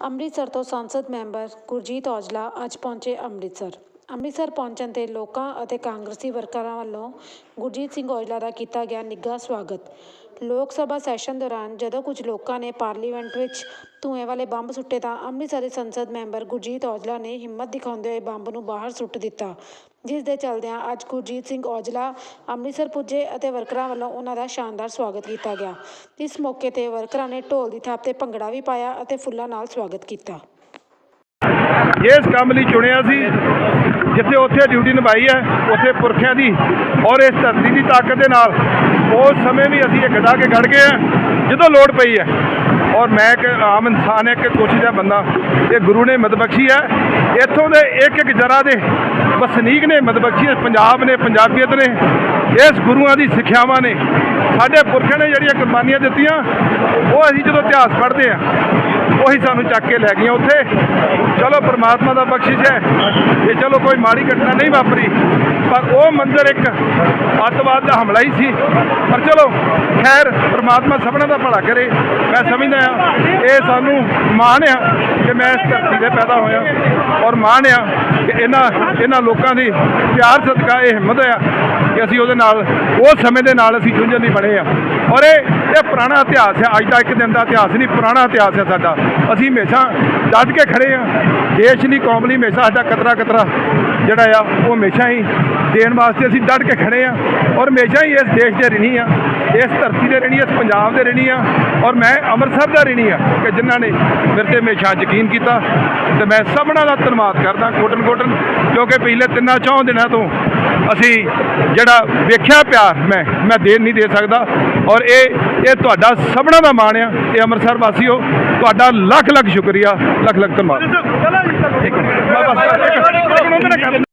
ਅੰਮ੍ਰਿਤਸਰ ਤੋਂ ਸੰਸਦ ਮੈਂਬਰ ਗੁਰਜੀਤ ਔਜਲਾ ਅੱਜ ਪਹੁੰਚੇ ਅੰਮ੍ਰਿਤਸਰ। ਅੰਮ੍ਰਿਤਸਰ ਪਹੁੰਚਣ ਤੇ ਲੋਕਾਂ ਅਤੇ ਕਾਂਗਰਸੀ ਵਰਕਰਾਂ ਵੱਲੋਂ ਗੁਰਜੀਤ ਸਿੰਘ ਔਜਲਾ ਦਾ ਕੀਤਾ ਗਿਆ ਨਿੱਘਾ ਸਵਾਗਤ। ਲੋਕ ਸਭਾ ਸੈਸ਼ਨ ਦੌਰਾਨ ਜਦੋਂ ਕੁਝ ਲੋਕਾਂ ਨੇ ਪਾਰਲੀਮੈਂਟ ਵਿੱਚ ਧੂਏ ਵਾਲੇ ਬੰਬ ਸੁੱਟੇ ਤਾਂ ਅੰਮ੍ਰਿਤਸਰ ਦੇ ਸੰਸਦ ਮੈਂਬਰ ਗੁਰਜੀਤ ਔਜਲਾ ਨੇ ਹਿੰਮਤ ਦਿਖਾਉਂਦੇ ਹੋਏ ਬੰਬ ਨੂੰ ਬਾਹਰ ਸੁੱਟ ਦਿੱਤਾ, ਜਿਸ ਦੇ ਚੱਲਦਿਆਂ ਅੱਜ ਗੁਰਜੀਤ ਸਿੰਘ ਔਜਲਾ, ਅੰਮ੍ਰਿਤਸਰ ਪੁੱਜੇ ਅਤੇ ਵਰਕਰਾਂ ਵੱਲੋਂ ਉਹਨਾਂ ਦਾ ਸ਼ਾਨਦਾਰ ਸਵਾਗਤ ਕੀਤਾ ਗਿਆ। ਇਸ ਮੌਕੇ ਤੇ ਵਰਕਰਾਂ ਨੇ ਢੋਲ ਦੀ ਥਾਪ ਤੇ ਭੰਗੜਾ ਵੀ ਪਾਇਆ ਅਤੇ ਫੁੱਲਾਂ ਨਾਲ ਸਵਾਗਤ ਕੀਤਾ। ਇਸ ਕੰਮ ਲਈ ਚੁਣਿਆ ਸੀ, ਜਿੱਥੇ ਉੱਥੇ ਡਿਊਟੀ ਨਿਭਾਈ ਹੈ, ਉੱਥੇ ਪੁਰਖਿਆਂ ਦੀ ਔਰ ਇਸ ਧਰਤੀ ਦੀ ਤਾਕਤ ਦੇ ਨਾਲ ਉਸ ਸਮੇਂ ਵੀ ਅਸੀਂ ਇਹ ਗੜਾ ਕੇ ਖੜ ਗਏ ਆ ਜਦੋਂ ਲੋੜ ਪਈ ਹੈ। ਔਰ ਮੈਂ ਇੱਕ ਆਮ ਇਨਸਾਨ ਇੱਕ ਕੋਸ਼ਿਸ਼ ਦਾ ਬੰਦਾ, ਇਹ ਗੁਰੂ ਨੇ ਮਤ ਬਖਸ਼ੀ ਹੈ। ਇੱਥੋਂ ਦੇ ਇੱਕ ਇੱਕ ਜਰਾ ਦੇ ਵਸਨੀਕ ਨੇ ਮਤ ਬਖਸ਼ੀ ਪੰਜਾਬ ਨੇ, ਪੰਜਾਬੀਅਤ ਨੇ, ਇਸ ਗੁਰੂਆਂ ਦੀ ਸਿੱਖਿਆਵਾਂ ਨੇ। ਸਾਡੇ ਪੁਰਖਾਂ ਨੇ ਜਿਹੜੀਆਂ ਕੁਰਬਾਨੀਆਂ ਦਿੱਤੀਆਂ, ਉਹ ਅਸੀਂ ਜਦੋਂ ਇਤਿਹਾਸ ਪੜ੍ਹਦੇ ਆ ਉਹੀ ਸਾਨੂੰ ਚੱਕ ਕੇ ਲੈ ਗਈਆਂ ਉੱਥੇ। ਚਲੋ ਪ੍ਰਮਾਤਮਾ ਦਾ ਬਖਸ਼ਿਸ਼ ਹੈ ਇਹ ਚਲੋ ਕੋਈ ਮਾੜੀ ਘਟਨਾ ਨਹੀਂ ਵਾਪਰੀ, ਪਰ ਉਹ ਮੰਦਰ ਇੱਕ ਅੱਤਵਾਦ ਦਾ ਹਮਲਾ ਹੀ ਸੀ। ਪਰ ਚਲੋ ਖੈਰ, ਪ੍ਰਮਾਤਮਾ ਸਭਨਾਂ ਦਾ ਭਲਾ ਕਰੇ। ਮੈਂ ਸਮਝਦਾ ਆ ਇਹ ਸਾਨੂੰ ਮਾਣ ਆ ਕਿ ਮੈਂ ਇਸ ਧਰਤੀ ਤੇ ਪੈਦਾ ਹੋਇਆ ਔਰ ਮਾਣ ਆ ਕਿ ਇਹਨਾਂ ਇਹਨਾਂ ਲੋਕਾਂ ਦੀ ਪਿਆਰ ਸਦਕਾ ਇਹ ਹਿੰਮਤ ਆ ਕਿ ਅਸੀਂ ਉਹਦੇ ਨਾਲ ਉਸ ਸਮੇਂ ਦੇ ਨਾਲ ਅਸੀਂ ਜੁੰਝਣ ਲਈ ਬਣੇ ਆ। ਔਰ ਇਹ ਇਹ ਪੁਰਾਣਾ ਇਤਿਹਾਸ ਹੈ ਅੱਜ ਦਾ ਇੱਕ ਦਿਨ ਦਾ ਇਤਿਹਾਸ ਨਹੀਂ, ਪੁਰਾਣਾ ਇਤਿਹਾਸ ਹੈ ਸਾਡਾ। ਅਸੀਂ ਹਮੇਸ਼ਾ ਡਟ ਕੇ ਖੜੇ ਆ। ਦੇਸ਼ ਲਈ ਕੌਮ ਲਈ ਹਮੇਸ਼ਾ ਸਾਡਾ ਕਤਰਾ ਕਤਰਾ ਜਿਹੜਾ ਆ, ਉਹ ਹਮੇਸ਼ਾ ਹੀ ਦੇਣ ਵਾਸਤੇ ਅਸੀਂ ਡਟ ਕੇ ਖੜੇ ਆ। ਔਰ ਹਮੇਸ਼ਾ ਹੀ ਇਸ ਦੇਸ਼ ਦੇ ਰਿਣੀ ਆ, ਇਸ ਧਰਤੀ ਦੇ ਰਹਿਣੀ ਆ ਪੰਜਾਬ ਦੇ ਰਹਿਣੀ ਆ ਔਰ ਮੈਂ ਅੰਮ੍ਰਿਤਸਰ ਦਾ ਰਹਿਣੀ ਆ ਕਿ ਜਿਨ੍ਹਾਂ ਨੇ ਮੇਰੇ ਤੇ ਹਮੇਸ਼ਾ ਯਕੀਨ ਕੀਤਾ ਤੇ ਮੈਂ ਸਭਨਾਂ ਦਾ ਧੰਨਵਾਦ ਕਰਦਾ ਕੋਟਨ ਕੋਟਨ ਕਿਉਂਕਿ ਪਿਛਲੇ ਤਿੰਨਾਂ ਚੌਂ ਦਿਨਾਂ ਤੋਂ ਅਸੀਂ ਜਿਹੜਾ ਵੇਖਿਆ ਪਿਆਰ ਮੈਂ ਮੈਂ ਦੇ ਨਹੀਂ ਦੇ ਸਕਦਾ ਔਰ ਇਹ ਇਹ ਤੁਹਾਡਾ ਸਭਨਾਂ ਦਾ ਮਾਣ ਆ ਇਹ ਅੰਮ੍ਰਿਤਸਰ ਵਾਸੀਓ ਤੁਹਾਡਾ ਲੱਖ ਲੱਖ ਸ਼ੁਕਰੀਆ ਲੱਖ ਲੱਖ ਧੰਨਵਾਦ